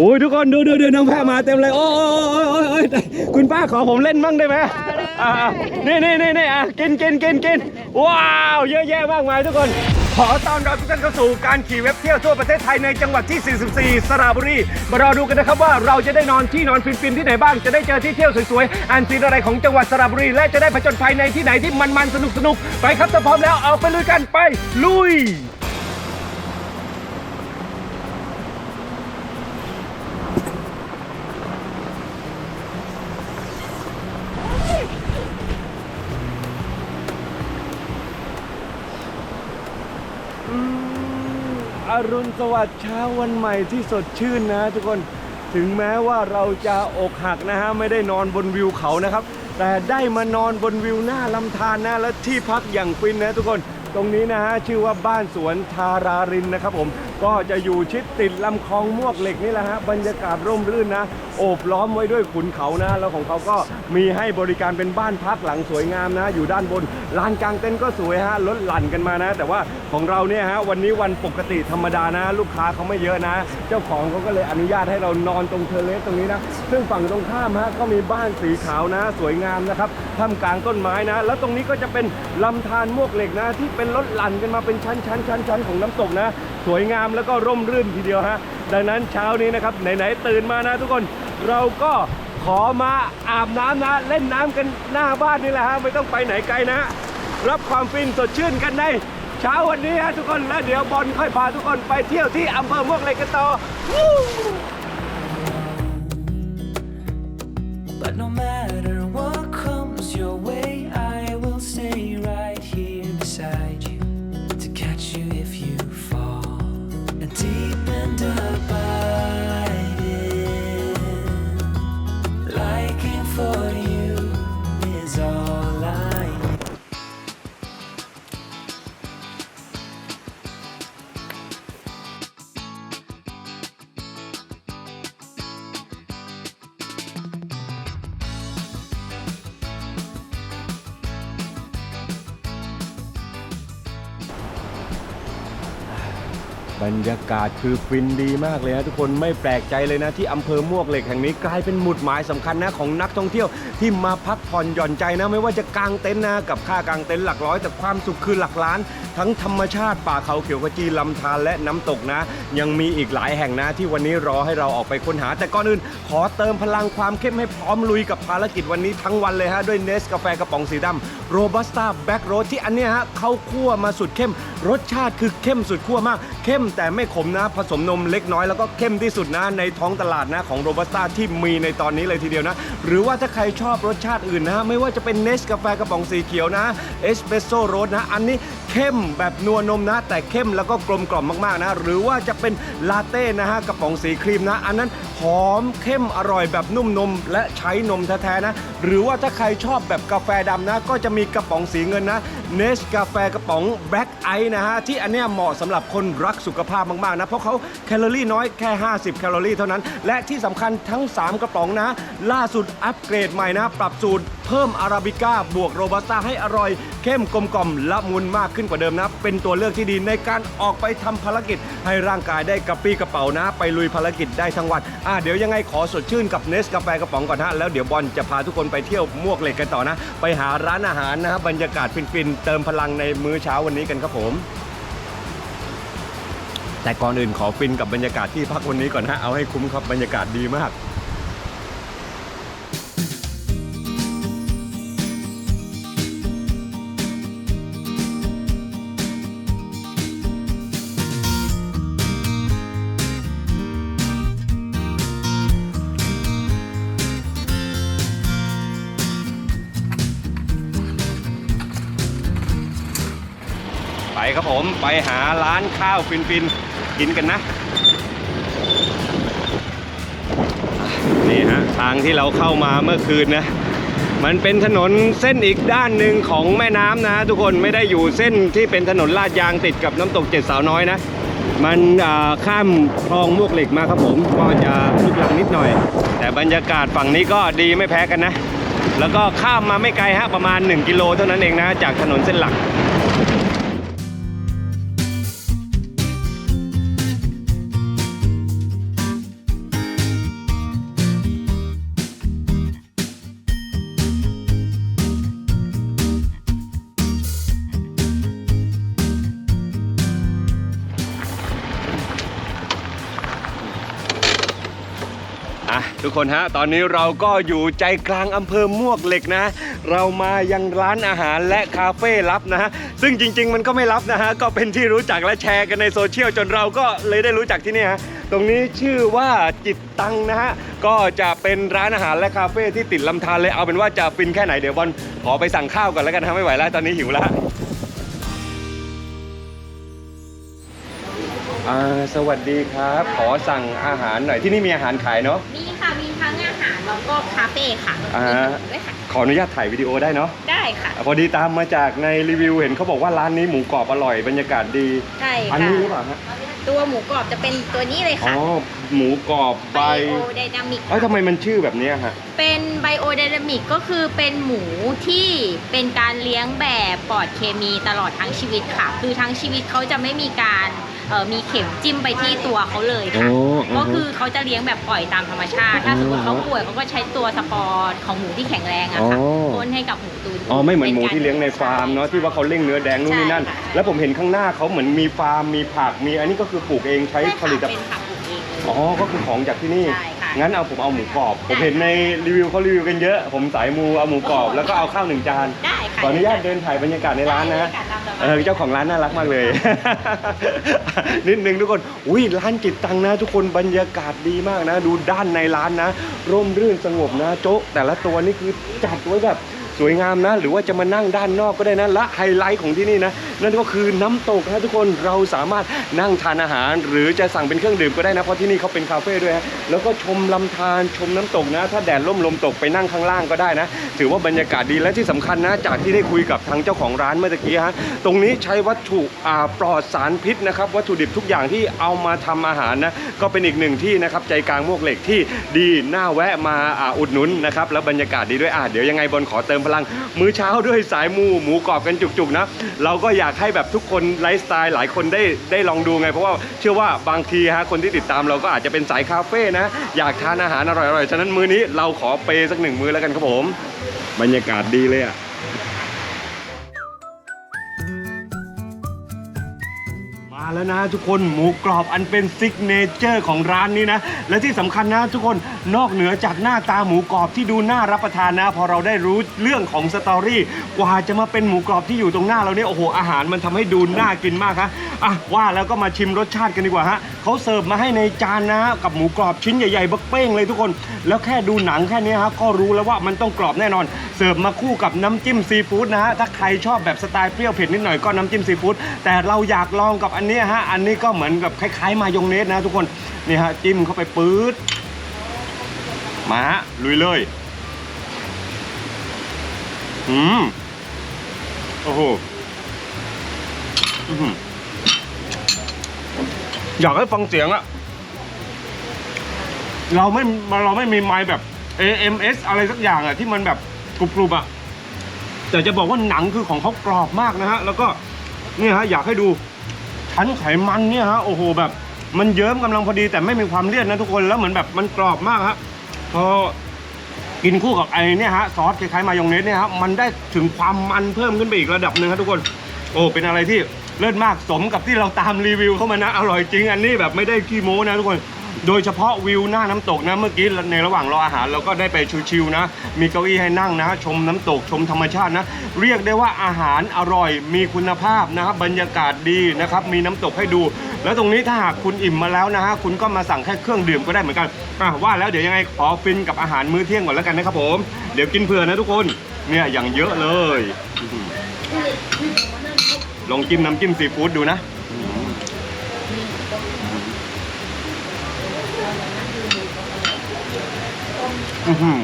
โอ้ยทุกคนดูดูดูน้องแพะมาเต็มเลยโอ้ยโอ้ยโอ้ยโอ้ยคุณป้าขอผมเล่นบ้างได้ไหมอ่านี่นี่นี่นี่อะกินกินกินกินว้าวเยอะแยะมากมายทุกคน ขอต้อนรับทุกท่านเข้าสู่การขี่เว็บเที่ยวทั่วประเทศไทยในจังหวัดที่ 44 สระบุรี มารอดูกันนะครับว่าเราจะได้นอนที่นอนฟินๆที่ไหนบ้าง จะได้เจอที่เที่ยวสวยๆ อันซีนอะไรของจังหวัดสระบุรี และจะได้ผจญภัยในที่ไหนที่มันๆสนุกๆ ไปครับถ้าพร้อมแล้วเอาไปลุยกันไปลุย อรุณสวัสดิ์เช้าวันใหม่ที่สดชื่นนะทุกคนถึงแม้ว่าเราจะอกหักนะฮะไม่ได้นอนบนวิวเขานะครับ แต่ได้มานอนบนวิวหน้าลำธารนะและที่พักอย่างฟินนะทุกคน ตรงนี้นะฮะชื่อว่าบ้านสวนทารารินนะครับผม ก็จะอยู่ชิดติดลำคลองมวกเหล็กนี่แหละฮะบรรยากาศร่มรื่นนะ โอบล้อมไว้ด้วยขุนเขานะแล้วของเขาก็มีให้บริการเป็นบ้านพักหลังสวยงามนะ อยู่ด้านบนลานกลางเต็นท์ก็สวยฮะลดหลั่นกันมานะ แต่ว่าของเราเนี่ยฮะวันนี้วันปกติธรรมดานะ ลูกค้าเขาไม่เยอะนะ เจ้าของเขาก็เลยอนุญาตให้เรานอนตรงเทเลสตรงนี้นะซึ่งฝั่งตรงข้ามฮะก็มีบ้านสีขาวนะ สวยงามนะครับท่ามกลางต้นไม้นะ แล้วตรงนี้ก็จะเป็นลำธารมวกเหล็กนะ ที่เป็นลดหลั่นกันมาเป็นชั้นชั้นชั้นชั้นของน้ำตกนะสวยงามแล้วก็ร่มรื่นทีเดียวฮะดังนั้นเช้านี้นะครับไหนๆตื่นมานะทุกคนเราก็ขอมาอาบน้ำนะ เล่นน้ำกันหน้าบ้านนี่แหละฮะไม่ต้องไปไหนไกลนะ รับความฟินสดชื่นกันในเช้าวันนี้ฮะทุกคนแล้วเดี๋ยวบอลค่อยพาทุกคนไปเที่ยวที่อำเภอมวกเหล็กกันต่อ But no matter บรรยากาศคือฟินดีมากเลยนะทุกคนไม่แปลกใจเลยนะที่อำเภอมวกเหล็กแห่งนี้กลายเป็นหมุดหมายสำคัญนะของนักท่องเที่ยว ที่มาพักผ่อนหย่อนใจนะ ไม่ว่าจะกางเต็นท์นะกับค่ากางเต็นท์หลักร้อย แต่ความสุขคือหลักล้าน ทั้งธรรมชาติป่าเขาเขียวขจีลำธารและน้ำตกนะ ยังมีอีกหลายแห่งนะที่วันนี้รอให้เราออกไปค้นหา แต่ก่อนอื่น ขอเติมพลังความเข้มให้พร้อมลุยกับภารกิจวันนี้ทั้งวันเลยฮะด้วยเนสกาแฟกระป๋องสีดำโรบัสต้าแบ็กโรสที่อันเนี้ยฮะเขาคั่วมาสุดเข้ม รสชาติคือเข้มสุดขั้วมาก เข้มแต่ไม่ขมนะ ผสมนมเล็กน้อยแล้วก็เข้มที่สุดนะในท้องตลาดนะของโรบัสต้าที่มีในตอนนี้เลยทีเดียวนะ หรือว่าถ้าใครชอบอบรสชาติอื่นนะไม่ว่าจะเป็นเนสกาแฟกระป๋องสีเขียวนะเอสเปรสโซ่โรสนะ อันนี้เข้มแบบนัวนมนะ แต่เข้มแล้วก็กลมกล่อมมากๆนะ หรือว่าจะเป็นลาเต้นะฮะกระป๋องสีครีมนะ อันนั้นหอมเข้มอร่อยแบบนุ่มนม และใช้นมแท้ๆนะ หรือว่าถ้าใครชอบแบบกาแฟดำนะ ก็จะมีกระป๋องสีเงินนะเนสกาแฟกระป๋องแบล็กไอนะฮะที่อันเนี้ยเหมาะสำหรับคนรักสุขภาพมากๆนะ เพราะเขาแคลอรี่น้อยแค่ 50 แคลอรี่เท่านั้น และที่สำคัญทั้ง 3 กระป๋องนะ ล่าสุดอัปเกรดใหม่นะ ปรับสูตรเพิ่มอาราบิก้าบวกโรบัสต้าให้อร่อย เข้มกลมกล่อมละมุนมากขึ้นึ้นกว่าเดิมนะ เป็นตัวเลือกที่ดีในการออกไปทำภารกิจ ให้ร่างกายได้กระปี้กระเป๋านะ ไปลุยภารกิจได้ทั้งวันอะเดี๋ยวยังไงขอสดชื่นกับเนสกาแฟกระป๋องก่อนฮะแล้วเดี๋ยวบอลจะพาทุกคนไปเที่ยวมวกเหล็กกันต่อนะ ไปหาร้านอาหารนะฮะบรรยากาศฟินๆเติมพลังในมื้อเช้าวันนี้กันครับผมแต่ก่อนอื่นขอฟินกับบรรยากาศที่พักวันนี้ก่อนฮะ เอาให้คุ้มครับบรรยากาศดีมาก ครับผมไปหาร้านข้าวฟินๆกินกันนะนี่ฮะทางที่เราเข้ามาเมื่อคืนนะมันเป็นถนนเส้นอีกด้านหนึ่งของแม่น้ำนะ ทุกคนไม่ได้อยู่เส้นที่เป็นถนนลาดยางติดกับน้ำตกเจ็ดสาวน้อยนะ มันข้ามคลองมวกเหล็กมาครับผมก็จะลุกลังนิดหน่อย แต่บรรยากาศฝั่งนี้ก็ดีไม่แพ้กันนะ แล้วก็ข้ามมาไม่ไกลฮะประมาณ 1 กิโลเท่านั้นเองนะ จากถนนเส้นหลัก อะทุกคนฮะตอนนี้เราก็อยู่ใจกลางอำเภอมวกเหล็กนะ เรามายังร้านอาหารและคาเฟ่ลับนะฮะซึ่งจริง ๆ มันก็ไม่ลับนะฮะก็เป็นที่รู้จักและแชร์กันในโซเชียลจนเราก็เลยได้รู้จักที่นี่ฮะตรงนี้ชื่อว่าจิตตังนะฮะก็จะเป็นร้านอาหารและคาเฟ่ที่ติดลำธารเลยเอาเป็นว่าจะฟินแค่ไหนเดี๋ยวบอลขอไปสั่งข้าวก่อนแล้วกันฮะไม่ไหวแล้วตอนนี้หิวแล้ว อ่าสวัสดีครับ ขอสั่งอาหารหน่อยที่นี่มีอาหารขายเนาะมีค่ะมีทั้งอาหารแล้วก็คาเฟ่ค่ะอ่ามีหมดด้วยค่ะขออนุญาตถ่ายวิดีโอได้เนาะได้ค่ะพอดีตามมาจากในรีวิวเห็นเขาบอกว่าร้านนี้หมูกรอบอร่อยบรรยากาศดีใช่อันค่ะนี้หรือเปล่าฮะตัวหมูกรอบจะเป็นตัวนี้เลยอ๋อค่ะหมูกรอบใบโอไดนามิกเอ้ยทำไมมันชื่อแบบเนี้ยฮะเป็นไบโอไดนามิกก็คือเป็นหมูที่เป็นการเลี้ยงแบบปลอดเคมีตลอดทั้งชีวิตค่ะ คือทั้งชีวิตเขาจะไม่มีการ เอ่อมีเข็มจิ้มไปที่ตัวเขาเลยค่ะ โอ้อือฮึก็คือเขาจะเลี้ยงแบบปล่อยตามธรรมชาติ ถ้าสมมติเขาป่วยเขาก็ใช้ตัวสปอร์ของหมูที่แข็งแรงอะค่ะอ๋อ พ่นให้กับหมูตัวอ๋อไม่เหมือนหมูที่เลี้ยงในฟาร์มเนาะที่ว่าเขาเร่งเนื้อแดงนู่นนี่นั่นใช่ค่ะแล้วผมเห็นข้างหน้าเขาเหมือนมีฟาร์มมีผักมีอันนี้ก็คือปลูกเองใช้ใช่ผค่ะลิตเป็นผักปลูกเองเลย อ๋อก็คือของจากที่นี่ ใช่ค่ะงั้นเอาผมเอาหมูกรอบ ผมได้เห็นในรีวิวเขารีวิวกันเยอะ ผมสายมูเอาหมูกรอบ แล้วก็เอาข้าวหนึ่งจาน ได้ค่ะ ขออนุญาตเดินถ่ายบรรยากาศในร้านนะได้ค่ะตามสบายเออเจ้าของร้านน่ารักมากเลย นิดนึงทุกคน อุ้ยร้านจิตตังนะ ทุกคนบรรยากาศดีมากนะ ดูด้านในร้านนะ ร่มรื่นสงบนะ โจ๊ะแต่ละตัวนี่คือจัดไว้แบบ สวยงามนะ หรือว่าจะมานั่งด้านนอกก็ได้นะและไฮไลท์ของที่นี่นะนั่นก็คือน้ำตกนะทุกคนเราสามารถนั่งทานอาหาร หรือจะสั่งเป็นเครื่องดื่มก็ได้นะเพราะที่นี่เขาเป็นคาเฟ่ด้วยฮะแล้วก็ชมลำธารชมน้ำตกนะ ถ้าแดดร่มลมตกไปนั่งข้างล่างก็ได้นะ ถือว่าบรรยากาศดีและที่สำคัญนะ จากที่ได้คุยกับทางเจ้าของร้านเมื่อกี้ฮะตรงนี้ใช้วัตถุปลอดสารพิษนะครับ วัตถุดิบทุกอย่างที่เอามาทำอาหารนะก็เป็นอีกหนึ่งที่นะครับใจกลางมวกเหล็กที่ดีน่าแวะมาอุดหนุนนะครับแล้วบรรยากาศดีด้วยอะเดี๋ยวยังไงบอลขอเติมพลัง มื้อเช้าด้วยสายมูหมูกรอบกันจุกๆนะเราก็อยากให้แบบทุกคนไลฟ์สไตล์หลายคนได้ได้ลองดูไง เพราะว่าเชื่อว่าบางทีฮะคนที่ติดตามเราก็อาจจะเป็นสายคาเฟ่นะอยากทานอาหารอร่อยๆฉะนั้นมื้อนี้เราขอเปย์สักหนึ่งมื้อแล้วกันครับผม บรรยากาศดีเลยอะ แล้วนะทุกคนหมูกรอบอันเป็นซิกเนเจอร์ของร้านนี้นะ และที่สำคัญนะทุกคนนอกเหนือจากหน้าตาหมูกรอบที่ดูน่ารับประทานนะ พอเราได้รู้เรื่องของสตอรี่กว่าจะมาเป็นหมูกรอบที่อยู่ตรงหน้าเราเนี่ยโอ้โหอาหารมันทำให้ดูน่ากินมากฮะอะว่าแล้วก็มาชิมรสชาติกันดีกว่าฮะเขาเสิร์ฟมาให้ในจานนะกับหมูกรอบชิ้นใหญ่ๆบักเป้งเลยทุกคน แล้วแค่ดูหนังแค่นี้ฮะก็รู้แล้วว่ามันต้องกรอบแน่นอน เสิร์ฟมาคู่กับน้ำจิ้มซีฟู้ดนะฮะถ้าใครชอบแบบสไตล์เปรี้ยวเผ็ดนิดหน่อยก็น้ำจิ้มซีฟู้ดแต่เราอยากลองกับอันนี้ฮะ อันนี้ก็เหมือนกับคล้ายๆ มายองเนสนะทุกคน นี่ฮะจิ้มเข้าไปปื๊ด มาฮะลุยเลย อืม โอ้โหอือหือยากให้ฟังเสียงอะเราไม่เราไม่มีไมค์แบบ AMS อะไรสักอย่างอะที่มันแบบกรุบๆอะแต่จะบอกว่าหนังคือของเขากรอบมากนะฮะ แล้วก็เนี่ยฮะอยากให้ดู ชั้นไขมันเนี่ยฮะโอ้โหแบบมันเยิ้มกำลังพอดีแต่ไม่มีความเลี่ยนนะทุกคนแล้วเหมือนแบบมันกรอบมากฮะพอกินคู่กับไอ้นี่ฮะซอสคล้ายๆมายองเนสเนี่ยฮะมันได้ถึงความมันเพิ่มขึ้นไปอีกระดับหนึ่งครับทุกคน โอ้เป็นอะไรที่เลิศมากสมกับที่เราตามรีวิวเข้ามานะอร่อยจริงอันนี้แบบไม่ได้ขี้โม้นะทุกคน โดยเฉพาะวิวหน้าน้ำตกนะเมื่อกี้ในระหว่างรออาหารเราก็ได้ไปชิวๆนะ มีเก้าอี้ให้นั่งนะ ชมน้ำตกชมธรรมชาตินะ เรียกได้ว่าอาหารอร่อย มีคุณภาพนะครับบรรยากาศดีนะครับมีน้ำตกให้ดู แล้วตรงนี้ถ้าหากคุณอิ่มมาแล้วนะฮะคุณก็มาสั่งแค่เครื่องดื่มก็ได้เหมือนกันว่าแล้วเดี๋ยวยังไงขอฟินกับอาหารมื้อเที่ยงก่อนแล้วกันนะครับผมเดี๋ยวกินเผื่อนะทุกคนเนี่ยอย่างเยอะเลยลองจิ้มน้ำจิ้มซีฟู้ดดูนะ อื้อหือ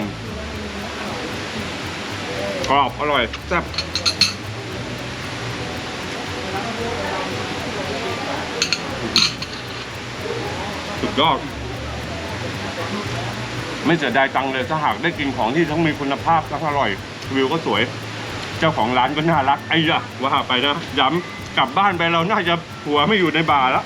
กรอบอร่อยแซ่บสุดยอด ไม่เสียดายตังค์เลยถ้าหากได้กินของที่ทั้งมีคุณภาพทั้งอร่อย วิวก็สวย เจ้าของร้านก็น่ารักไอ้ยะว่าไปนะย้ำกลับบ้านไปเราน่าจะหัวไม่อยู่ในบาร์แล้ว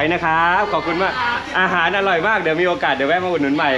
ไปนะครับ ขอบคุณมาก อาหารอร่อยมาก เดี๋ยวมีโอกาสเดี๋ยวแวะมาอุดหนุนใหม่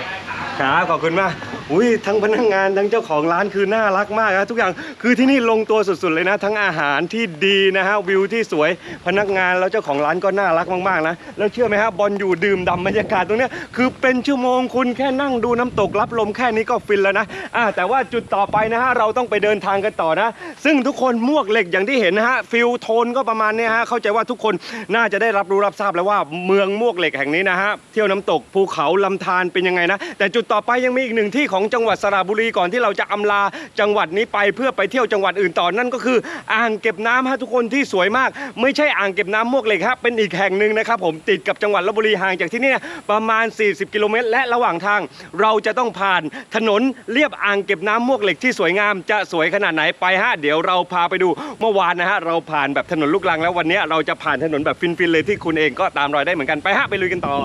ครับ ขอบคุณมาก อุ้ยทั้งพนักงานทั้งเจ้าของร้านคือน่ารักมากนะทุกอย่างคือที่นี่ลงตัวสุดๆเลยนะ ทั้งอาหารที่ดีนะฮะวิวที่สวยพนักงานแล้วเจ้าของร้านก็น่ารักมากๆนะแล้วเชื่อไหมฮะบอลอยู่ดื่มด่ำบรรยากาศตรงเนี้ยคือเป็นชั่วโมงคุณแค่นั่งดูน้ำตกรับลมแค่นี้ก็ฟินแล้วนะอ่าแต่ว่าจุดต่อไปนะฮะเราต้องไปเดินทางกันต่อนะ ซึ่งทุกคนมวกเหล็กอย่างที่เห็นนะฮะฟิลโทนก็ประมาณนี้ฮะเข้าใจว่าทุกคนน่าจะได้รับรู้รับทราบแล้วว่าเมืองมวกเหล็กแห่งนี้นะฮะเที่ยวน้ำตกภูเขาลำธารเป็นยังไงนะแต่จุดต่อไปยังมีอีกหนึ่งที่ของจังหวัดสระบุรีก่อนที่เราจะอำลาจังหวัดนี้ไปเพื่อไปเที่ยวจังหวัดอื่นต่อนั่นก็คือ อ่างเก็บน้ำฮะทุกคนที่สวยมาก ไม่ใช่อ่างเก็บน้ำมวกเหล็กฮะเป็นอีกแห่งหนึ่งนะครับผมติดกับจังหวัดลบบุรีห่างจากที่นี่ประมาณ 40 กิโลเมตร และระหว่างทาง เราจะต้องผ่านถนนเลียบอ่างเก็บน้ำมวกเหล็กที่สวยงามจะสวยขนาดไหนไปฮะเดี๋ยวเราพาไปดูเมื่อวานนะฮะเราผ่านแบบถนนลูกรังแล้ววันนี้เราจะผ่านถนนแบบฟินๆเลยที่คุณเองก็ตามรอยได้เหมือนกันไปฮะไปลุยกันต่อ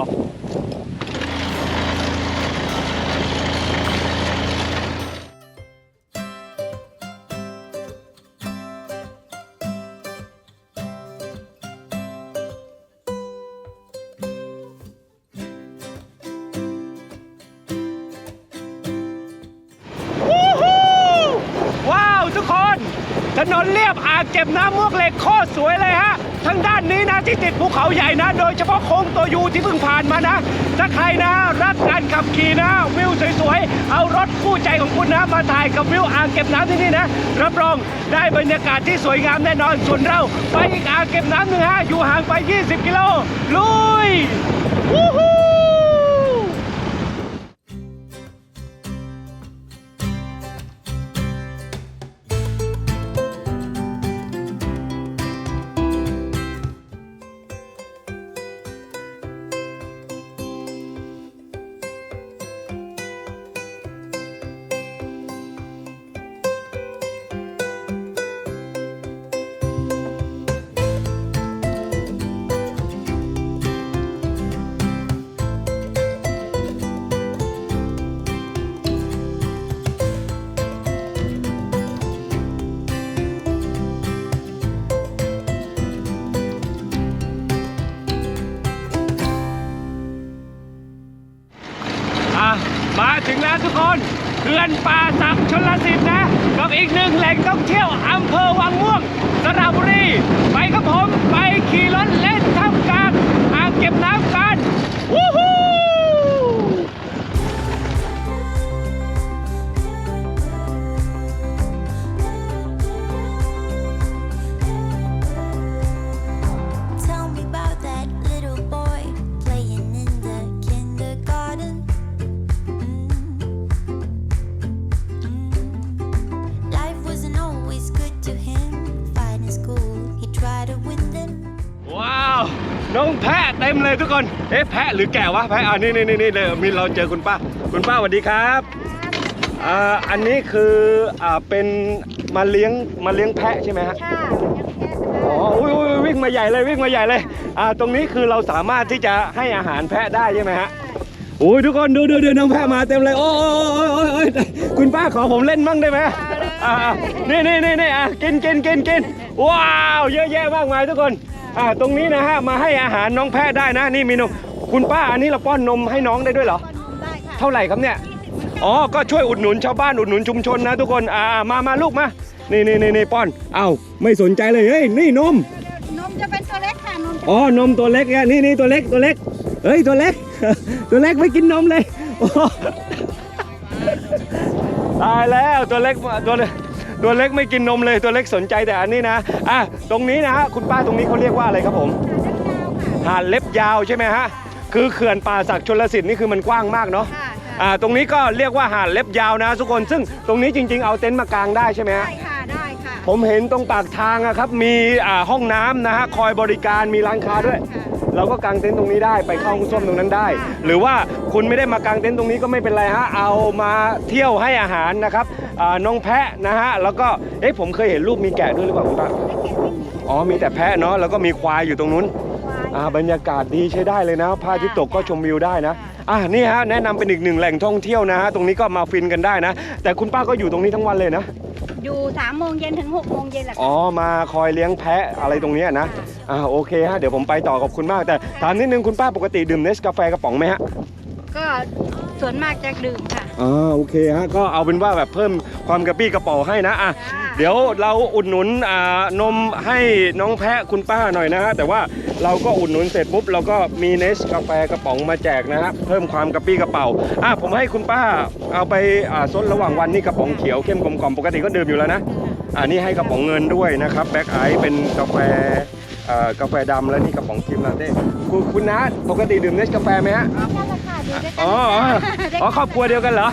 นนเลียบอ่างเก็บน้ำมวกเหล็กโคตรสวยเลยฮะทางด้านนี้นะที่ติดภูเขาใหญ่นะ โดยเฉพาะโค้งตัวยูที่เพิ่งผ่านมานะถ้าใครนะรักการขับขี่นะ วิวสวยๆ เอารถคู่ใจของคุณนะมาถ่ายกับวิวอ่างเก็บน้ำที่นี่นะรับรองได้บรรยากาศที่สวยงามแน่นอนส่วนเรา ไปอีกอ่างเก็บน้ำหนึ่งฮะอยู่ห่างไป 20 กิโลลุยวู้ฮู้ ทุกคนเขื่อนป่าสักชนลสิทธิ์นะกับอีกหนึ่งแหล่งท่องเที่ยวอำเภอวังม่วงสระบุรีไปครับผมไปขี่รถเล่นท่ามกลางอ่างเก็บน้ำกันวู้ เต็มเลยทุกคน เอ๊ะแพะหรือแกะวะแพะอ่านี่นี่นี่นี่เลยมีเราเจอคุณป้า คุณป้าสวัสดีครับอ่าอันนี้คืออ่าเป็นมาเลี้ยงมาเลี้ยงแพะใช่ไหมฮะอ๋ออุ้ยอุ้ยอุ้ยวิ่งมาใหญ่เลยวิ่งมาใหญ่เลย อ่า ตรงนี้คือเราสามารถที่จะให้อาหารแพะได้ใช่ไหมฮะโอ้ยทุกคนดูดูดูน้องแพะมาเต็มเลย โอ้ยโอ้ยโอ้ยโอ้ยโอ้ยคุณป้าขอผมเล่นมั่งได้ไหมอ่าอ่านี่นี่นี่นี่อะกินกินกินกินว้าว เยอะแยะมากมายทุกคน อ่าตรงนี้นะฮะมาให้อาหารน้องแพะได้นะนี่มีนมคุณป้าอันนี้เราป้อนนมให้น้องได้ด้วยเหรอเท่าไหร่ครับเนี่ย อ๋อ ก็ช่วยอุดหนุนชาวบ้านอุดหนุนชุมชนนะทุกคน อ่า มามาลูกมา นี่นี่นี่นี่ป้อน เอ้า ไม่สนใจเลย เฮ้ย นี่นม นมจะเป็นตัวเล็กค่ะนมจะอ๋อ นมตัวเล็กเนี่ยนี่นี่ตัวเล็ก ตัวเล็ก เฮ้ย ตัวเล็ก ตัวเล็กไม่กินนมเลยโอ้โหตายแล้ว ตัวเล็ก ตัวเล็ก ตัวเล็กไม่กินนมเลยตัวเล็กสนใจแต่อันนี้นะอะตรงนี้นะฮะคุณป้าตรงนี้เขาเรียกว่าอะไรครับผมหาดเล็บยาวใช่ไหมฮะคือเขื่อนป่าศักดิ์ชลสิทธิ์นี่คือมันกว้างมากเนาะค่ะอ่าตรงนี้ก็เรียกว่าหาดเล็บยาวนะทุกคนซึ่งตรงนี้จริง ๆ เอาเต็นท์มากางได้ใช่ไหมฮะได้ค่ะได้ค่ะ ผมเห็นตรงปากทางอะครับมีอ่าห้องน้ำนะฮะคอยบริการมีร้านค้าด้วย เราก็กางเต็นท์ตรงนี้ได้ไปเข้าห้องส้วมตรงนั้นได้ หรือว่าคุณไม่ได้มากางเต็นท์ตรงนี้ก็ไม่เป็นไรฮะเอามาเที่ยวให้อาหารนะครับอ่าน้องแพะนะฮะแล้วก็เอ๊ะผมเคยเห็นรูปมีแกะด้วยหรือเปล่าคุณป้าอ๋อมีแต่แพะเนาะแล้วก็มีควายอยู่ตรงนู้น อ่าบรรยากาศดีใช้ได้เลยนะพระอาทิตย์ตกก็ชมวิวได้นะ อ่านี่ฮะแนะนำเป็นอีกหนึ่งแหล่งท่องเที่ยวนะฮะ ตรงนี้ก็มาฟินกันได้นะ แต่คุณป้าก็อยู่ตรงนี้ทั้งวันเลยนะ อยู่สามโมงเย็นถึงหกโมงเย็นแหละอ๋อค่ะมาคอยเลี้ยงแพะอะไรตรงเนี้ยนะ อ่าโอเคฮะ เดี๋ยวผมไปต่อขอบคุณมาก แต่ถามนิดนึงคุณป้าปกติดื่มเนสกาแฟกระป๋องไหมฮะ ก็ส่วนมากจะดื่มค่ะ อ่าโอเคฮะก็เอาเป็นว่าแบบเพิ่มความกระปี้กระเป๋าให้นะอะเดี๋ยวเราอุดหนุนอ่านมให้น้องแพะคุณป้าหน่อยนะฮะแต่ว่าเราก็อุดหนุนเสร็จปุ๊บเราก็มีเนสกาแฟกระป๋องมาแจกนะฮะเพิ่มความกระปี้กระเป๋าอะผมให้คุณป้าเอาไปอ่าซดระหว่างวันนี่กระป๋องเขียวเข้มกลมกล่อมปกติก็ดื่มอยู่แล้วนะอ่านี่ให้กระป๋องเงินด้วยนะครับแบ็คไอซ์เป็นกาแฟ กาแฟดำแล้วนี่กระป๋องครีมลาเต้คุณคุณนัทปกติดื่มเนสกาแฟไหมฮะนั่นแหละค่ะอยู่ด้วยกันอ๋ออ๋ออ๋อครอบครัวเดียวกันเหรอ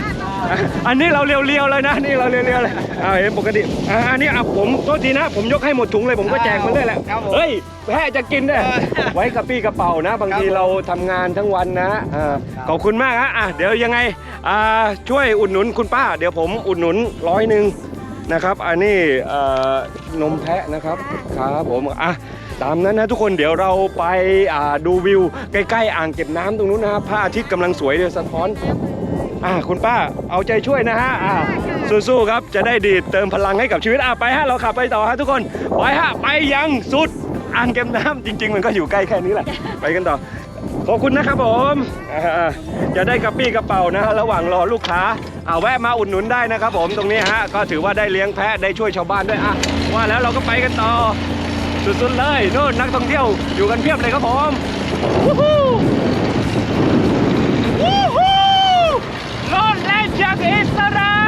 อันนี้เราเรียวๆเลยนะนี่เราเรียวๆเลยอ่าเห็นปกติอ่าอันนี้อะผมโทษทีนะผมยกให้หมดถุงเลยผมก็แจกมันเลยแหละครับผมเฮ้ยแพะจะกินเนี่ยไว้กระปี้กระเป๋านะ บางทีครับผมเราทำงานทั้งวันนะอ่าครับขอบคุณมากฮะอะเดี๋ยวยังไงอ่าช่วยอุดหนุนคุณป้า เดี๋ยวผมอุดหนุนร้อยหนึ่งนะครับอันนี้เอ่อนมแพะนะครับครับผมอะ ตามนั้นนะทุกคนเดี๋ยวเราไปาดูวิว ใกล้ๆ อ่างเก็บน้ำตรงนู้นนะครับพระอาทิตย์กำลังสวยเลยสะท้อนอ่าคุณป้าเอาใจช่วยนะฮะอ่าสู้ๆครับจะได้ดีดเติมพลังให้กับชีวิตอะไปฮะเราขับไปต่อฮะทุกคนไปฮะไปยังสุดอ่างเก็บน้ำจริง ๆ มันก็อยู่ใกล้แค่นี้แหละไปกันต่อขอบคุณนะครับผมอ่าจะได้กระปี้กระเป๋านะฮะระหว่างรอลูกค้าเอาแวะมาอุดหนุนได้นะครับผมตรงนี้ฮะก็ถือว่าได้เลี้ยงแพะได้ช่วยชาวบ้านด้วยอะว่าแล้วเราก็ไปกันต่อ สุดๆเลยโน่นนักท่องเที่ยวอยู่กันเพียบเลยครับผมวู้ฮู้วู้ฮู้โลดแล่นจากอิสระ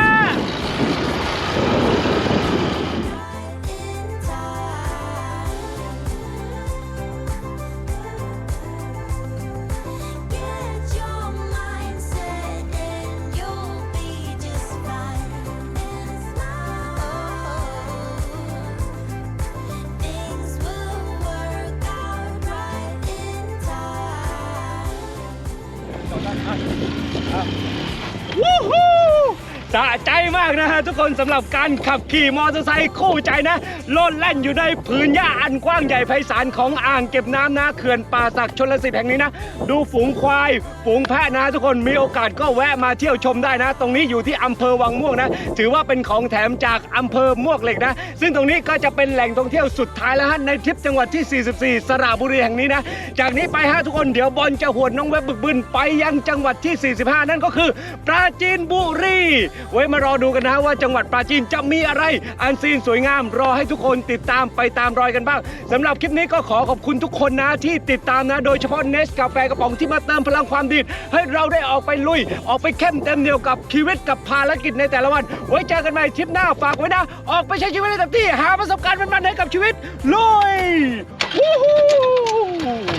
วู้ฮู้ สะใจมากนะฮะทุกคนสำหรับการขับขี่มอเตอร์ไซค์คู่ใจนะโลดแล่นอยู่ในผืนหญ้าอันกว้างใหญ่ไพศาลของอ่างเก็บน้ำนะเขื่อนป่าศักดิ์ชลสิทธิ์แห่งนี้นะ ดูฝูงควายฝูงแพะนะทุกคนมีโอกาสก็แวะมาเที่ยวชมได้นะ ตรงนี้อยู่ที่อำเภอวังม่วงนะ ถือว่าเป็นของแถมจากอำเภอมวกเหล็กนะ ซึ่งตรงนี้ก็จะเป็นแหล่งท่องเที่ยวสุดท้ายแล้วฮะในทริปจังหวัดที่ 44 สระบุรีแห่งนี้นะ จากนี้ไปฮะทุกคนเดี๋ยวบอลจะหวนน้องเว็บบึกบึนไปยังจังหวัดที่ 45 นั่นก็คือ ปราจีนบุรีไว้มารอดูกันนะว่าจังหวัดปราจีนจะมีอะไรอันซีนสวยงามรอให้ทุกคนติดตามไปตามรอยกันบ้างสำหรับคลิปนี้ก็ขอขอบคุณทุกคนนะที่ติดตามนะ โดยเฉพาะเนสกาแฟกระป๋องที่มาเติมพลังความดีให้เราได้ออกไปลุย ออกไปเข้มเต็มเหนียวกับชีวิตกับภารกิจในแต่ละวัน ไว้เจอกันใหม่ทริปหน้าฝากไว้นะ ออกไปใช้ชีวิตในเต็มที่หาประสบการณ์มันๆให้กับชีวิตลุยวู้ฮู้